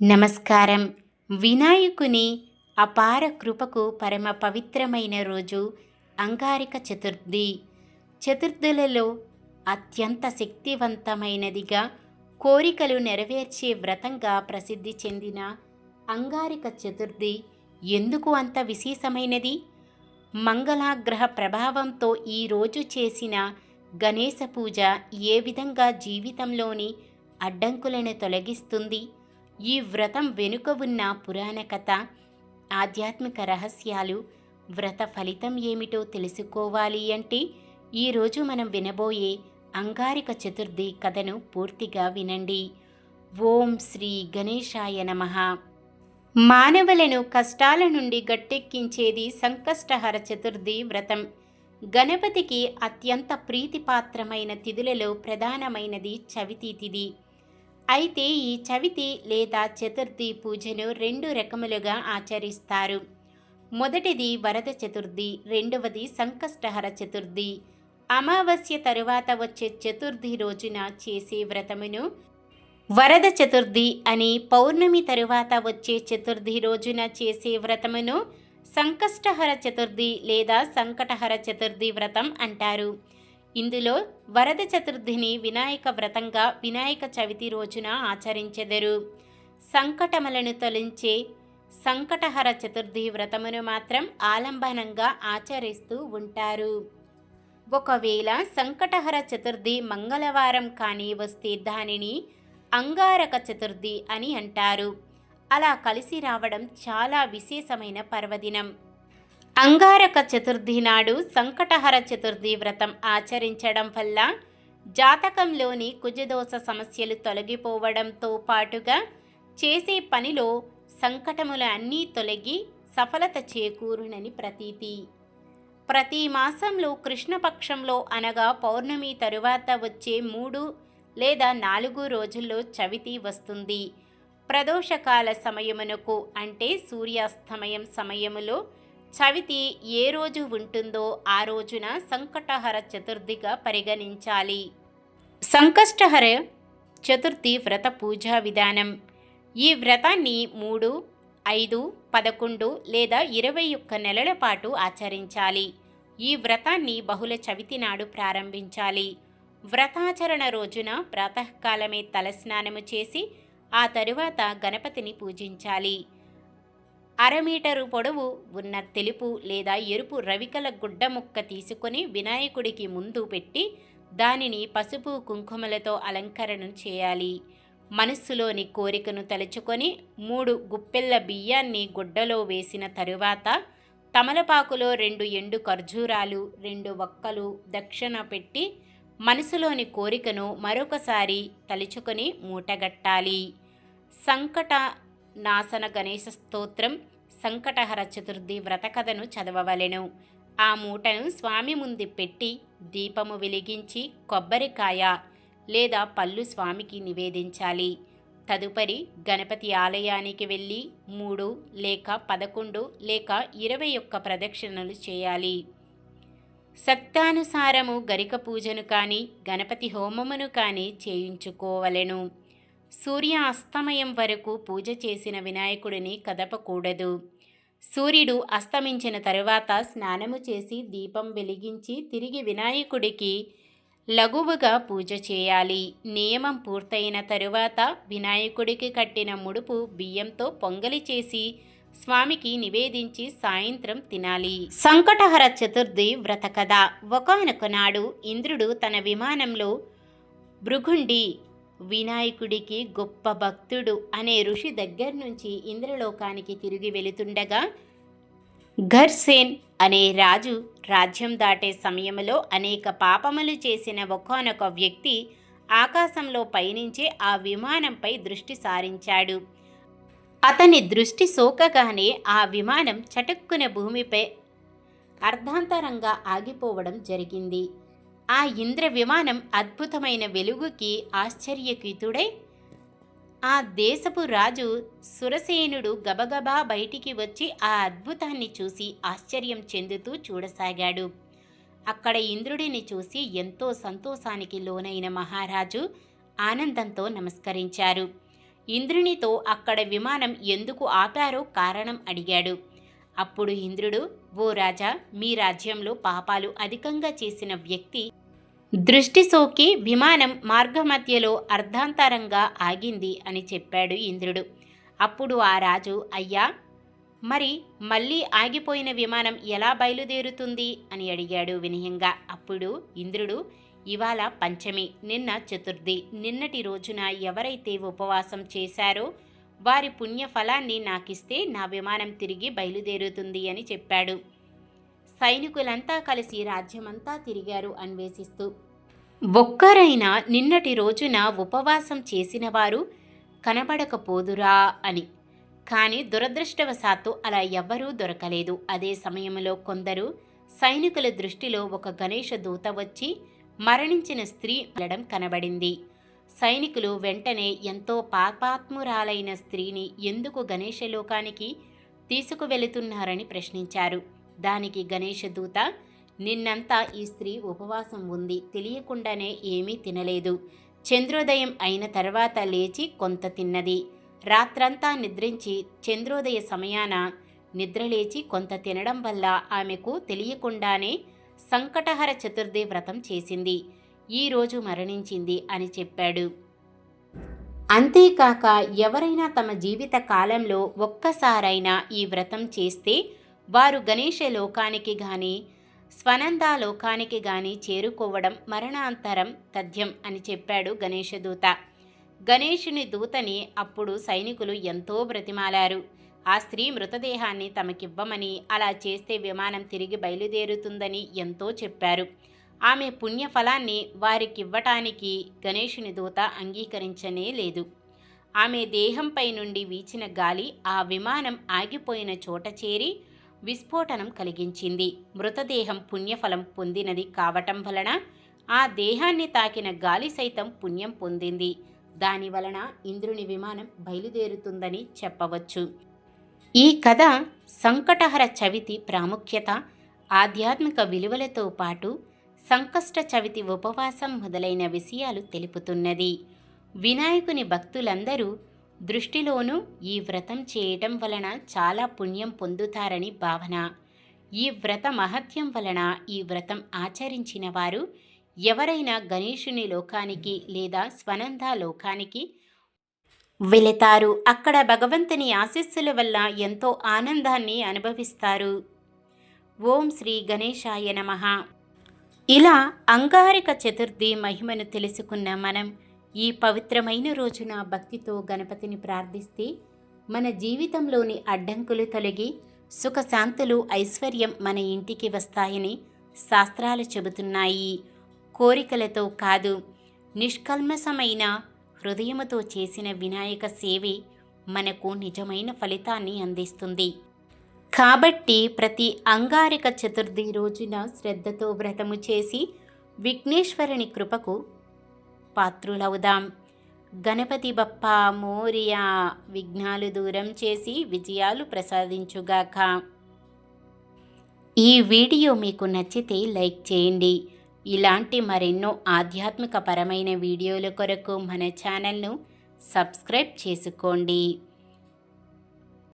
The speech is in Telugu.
నమస్కారం. వినాయకుని అపార కృపకు పరమ పవిత్రమైన రోజు అంగారిక చతుర్థి. చతుర్థులలో అత్యంత శక్తివంతమైనదిగా కోరికలు నెరవేర్చే వ్రతంగా ప్రసిద్ధి చెందిన అంగారిక చతుర్థి ఎందుకు అంత విశేషమైనది? మంగళాగ్రహ ప్రభావంతో ఈరోజు చేసిన గణేశ పూజ ఏ విధంగా జీవితంలోని అడ్డంకులను తొలగిస్తుంది? ఈ వ్రతం వెనుక ఉన్న పురాణ కథ ఆధ్యాత్మిక రహస్యాలు వ్రత ఫలితం ఏమిటో తెలుసుకోవాలి అంటే ఈరోజు మనం వినబోయే అంగారిక చతుర్థి కథను పూర్తిగా వినండి. ఓం శ్రీ గణేశాయ నమః. మానవులను కష్టాల నుండి గట్టెక్కించేది సంకష్టహర చతుర్థి వ్రతం. గణపతికి అత్యంత ప్రీతిపాత్రమైన తిథులలో ప్రధానమైనది చవితి తిథి. అయితే ఈ చవితి లేదా చతుర్థి పూజను రెండు రకములుగా ఆచరిస్తారు. మొదటిది వరద చతుర్థి రెండవది సంకష్టహర చతుర్థి. అమావాస్య తరువాత వచ్చే చతుర్థి రోజున చేసే వ్రతమును వరద చతుర్థి అని పౌర్ణమి తరువాత వచ్చే చతుర్థి రోజున చేసే వ్రతమును సంకష్టహర చతుర్థి లేదా సంకటహర చతుర్థి వ్రతం అంటారు. ఇందులో వరద చతుర్థిని వినాయక వ్రతంగా వినాయక చవితి రోజున ఆచరించెదరు. సంకటములను తొలించే సంకటహర చతుర్థి వ్రతమును మాత్రం ఆలంబనంగా ఆచరిస్తూ ఉంటారు. ఒకవేళ సంకటహర చతుర్థి మంగళవారం కానీ వస్తే దానిని అంగారక చతుర్థి అని అంటారు. అలా కలిసి రావడం చాలా విశేషమైన పర్వదినం. అంగారక చతుర్థి నాడు సంకటహర చతుర్థి వ్రతం ఆచరించడం వల్ల జాతకంలోని కుజదోష సమస్యలు తొలగిపోవడంతో పాటుగా చేసే పనిలో సంకటములు అన్నీ తొలగి సఫలత చేకూరునని ప్రతీతి. ప్రతి మాసంలో కృష్ణపక్షంలో అనగా పౌర్ణమి తరువాత వచ్చే మూడు లేదా నాలుగు రోజుల్లో చవితి వస్తుంది. ప్రదోషకాల సమయమునకు అంటే సూర్యాస్తమయం సమయములో చవితి ఏ రోజు ఉంటుందో ఆ రోజున సంకటహర చతుర్థిగా పరిగణించాలి. సంకష్టహర చతుర్థి వ్రత పూజా విధానం. ఈ వ్రతాన్ని మూడు ఐదు పదకొండు లేదా ఇరవై ఒక్క నెలల పాటు ఆచరించాలి. ఈ వ్రతాన్ని బహుళ చవితి నాడు ప్రారంభించాలి. వ్రతాచరణ రోజున ప్రాతకాలమే తలస్నానము చేసి ఆ తరువాత గణపతిని పూజించాలి. అర మీటరు పొడవు ఉన్న తెలుపు లేదా ఎరుపు రవికల గుడ్డ ముక్క తీసుకొని వినాయకుడికి ముందు పెట్టి దానిని పసుపు కుంకుమలతో అలంకరణ చేయాలి. మనస్సులోని కోరికను తలుచుకొని మూడు గుప్పెళ్ళ బియ్యాన్ని గుడ్డలో వేసిన తరువాత తమలపాకులో రెండు ఎండు ఖర్జూరాలు రెండు వక్కలు దక్షిణ పెట్టి మనసులోని కోరికను మరొకసారి తలుచుకొని మూటగట్టాలి. సంకట నాసన గణేశ స్తోత్రం సంకటహర చతుర్థి వ్రతకథను చదవవలెను. ఆ మూటను స్వామి ముందు పెట్టి దీపము వెలిగించి కొబ్బరికాయ లేదా పళ్ళు స్వామికి నివేదించాలి. తదుపరి గణపతి ఆలయానికి వెళ్ళి మూడు లేక పదకొండు లేక ఇరవై ఒక్క ప్రదక్షిణలు చేయాలి. సత్తానుసారము గరిక పూజను కానీ గణపతి హోమమును కానీ చేయించుకోవలెను. సూర్య అస్తమయం వరకు పూజ చేసిన వినాయకుడిని కదపకూడదు. సూర్యుడు అస్తమించిన తరువాత స్నానము చేసి దీపం వెలిగించి తిరిగి వినాయకుడికి లఘువుగా పూజ చేయాలి. నియమం పూర్తయిన తరువాత వినాయకుడికి కట్టిన ముడుపు బియ్యంతో పొంగలి చేసి స్వామికి నివేదించి సాయంత్రం తినాలి. సంకటహర చతుర్థి వ్రత కథ ఒకనొకనాడు ఇంద్రుడు తన విమానంలో భృగుండి వినాయకుడికి గొప్ప భక్తుడు అనే ఋషి దగ్గర నుంచి ఇంద్రలోకానికి తిరిగి వెళుతుండగా ఘర్సేన్ అనే రాజు రాజ్యం దాటే సమయంలో అనేక పాపములు చేసిన ఒకనొక వ్యక్తి ఆకాశంలో పయనించే ఆ విమానంపై దృష్టి సారించాడు. అతని దృష్టి సోకగానే ఆ విమానం చటుక్కున భూమిపై అర్ధాంతరంగా ఆగిపోవడం జరిగింది. ఆ ఇంద్ర విమానం అద్భుతమైన వెలుగుకి ఆశ్చర్యకితుడై ఆ దేశపు రాజు సురసేనుడు గబగబా బయటికి వచ్చి ఆ అద్భుతాన్ని చూసి ఆశ్చర్యం చెందుతూ చూడసాగాడు. అక్కడ ఇంద్రుడిని చూసి ఎంతో సంతోషానికి లోనైన మహారాజు ఆనందంతో నమస్కరించారు. ఇంద్రునితో అక్కడ విమానం ఎందుకు ఆపారో కారణం అడిగాడు. అప్పుడు ఇంద్రుడు ఓ రాజా మీ రాజ్యంలో పాపాలు అధికంగా చేసిన వ్యక్తి దృష్టి సోకి విమానం మార్గమధ్యలో అర్ధాంతరంగా ఆగింది అని చెప్పాడు ఇంద్రుడు. అప్పుడు ఆ రాజు అయ్యా మరి మళ్ళీ ఆగిపోయిన విమానం ఎలా బయలుదేరుతుంది? అని అడిగాడు వినయంగా. అప్పుడు ఇంద్రుడు ఇవాళ పంచమి నిన్న చతుర్థి. నిన్నటి రోజున ఎవరైతే ఉపవాసం చేశారో వారి పుణ్య ఫలాన్ని నాకిస్తే నా విమానం తిరిగి బయలుదేరుతుంది అని చెప్పాడు. సైనికులంతా కలిసి రాజ్యమంతా తిరిగారు అన్వేషిస్తూ. ఒక్కరైనా నిన్నటి రోజున ఉపవాసం చేసిన వారు కనబడకపోదురా అని. కానీ దురదృష్టవశాత్తు అలా ఎవ్వరూ దొరకలేదు. అదే సమయంలో కొందరు సైనికుల దృష్టిలో ఒక గణేష దూత వచ్చి మరణించిన స్త్రీ వెళ్ళడం కనబడింది. సైనికులు వెంటనే ఎంతో పాపాత్మురాలైన స్త్రీని ఎందుకు గణేష లోకానికి తీసుకువెళుతున్నారని ప్రశ్నించారు. దానికి గణేష దూత నిన్నంతా ఈ స్త్రీ ఉపవాసం ఉంది తెలియకుండానే ఏమీ తినలేదు. చంద్రోదయం అయిన తర్వాత లేచి కొంత తిన్నది. రాత్రంతా నిద్రించి చంద్రోదయ సమయాన నిద్రలేచి కొంత తినడం వల్ల ఆమెకు తెలియకుండానే సంకటహర చతుర్థి వ్రతం చేసింది. ఈరోజు మరణించింది అని చెప్పాడు. అంతేకాక ఎవరైనా తమ జీవిత కాలంలో ఒక్కసారైనా ఈ వ్రతం చేస్తే వారు గణేష లోకానికి గాని స్వనంద లోకానికి గాని చేరుకోవడం మరణాంతరం తథ్యం అని చెప్పాడు గణేశదూత గణేషుని దూతని అప్పుడు సైనికులు ఎంతో బ్రతిమాలారు. ఆ స్త్రీ మృతదేహాన్ని తమకివ్వమని అలా చేస్తే విమానం తిరిగి బయలుదేరుతుందని ఎంతో చెప్పారు. ఆమె పుణ్యఫలాన్ని వారికివ్వటానికి గణేషుని దూత అంగీకరించనే లేదు. ఆమె దేహంపై నుండి వీచిన గాలి ఆ విమానం ఆగిపోయిన చోట చేరి విస్ఫోటనం కలిగించింది. మృతదేహం పుణ్యఫలం పొందినది కావటం వలన ఆ దేహాన్ని తాకిన గాలి సైతం పుణ్యం పొందింది. దాని వలన ఇంద్రుని విమానం బయలుదేరుతుందని చెప్పవచ్చు. ఈ కథ సంకటహర చవితి ప్రాముఖ్యత ఆధ్యాత్మిక విలువలతో పాటు సంకష్ట చవితి ఉపవాసం మొదలైన విషయాలు తెలుపుతున్నది. వినాయకుని భక్తులందరూ దృష్టిలోనూ ఈ వ్రతం చేయటం వలన చాలా పుణ్యం పొందుతారని భావన. ఈ వ్రత మహత్యం వలన ఈ వ్రతం ఆచరించిన వారు ఎవరైనా గణేషుని లోకానికి లేదా స్వనంద లోకానికి వెళతారు. అక్కడ భగవంతుని ఆశీస్సుల వల్ల ఎంతో ఆనందాన్ని అనుభవిస్తారు. ఓం శ్రీ గణేశాయ నమః. ఇలా అంగారిక చతుర్థి మహిమను తెలుసుకున్న మనం ఈ పవిత్రమైన రోజున భక్తితో గణపతిని ప్రార్థిస్తే మన జీవితంలోని అడ్డంకులు తొలగి సుఖశాంతులు ఐశ్వర్యం మన ఇంటికి వస్తాయని శాస్త్రాలు చెబుతున్నాయి. కోరికలతో కాదు నిష్కల్మసమైన హృదయముతో చేసిన వినాయక సేవే మనకు నిజమైన ఫలితాన్ని అందిస్తుంది. కాబట్టి ప్రతి అంగారిక చతుర్థి రోజున శ్రద్ధతో వ్రతము చేసి విఘ్నేశ్వరుని కృపకు పాత్రులవుదాం. గణపతి బప్ప మోరియా విఘ్నాలు దూరం చేసి విజయాలు ప్రసాదించుగాక. ఈ వీడియో మీకు నచ్చితే లైక్ చేయండి. ఇలాంటి మరెన్నో ఆధ్యాత్మిక పరమైన వీడియోల కొరకు మన ఛానల్ను సబ్స్క్రైబ్ చేసుకోండి.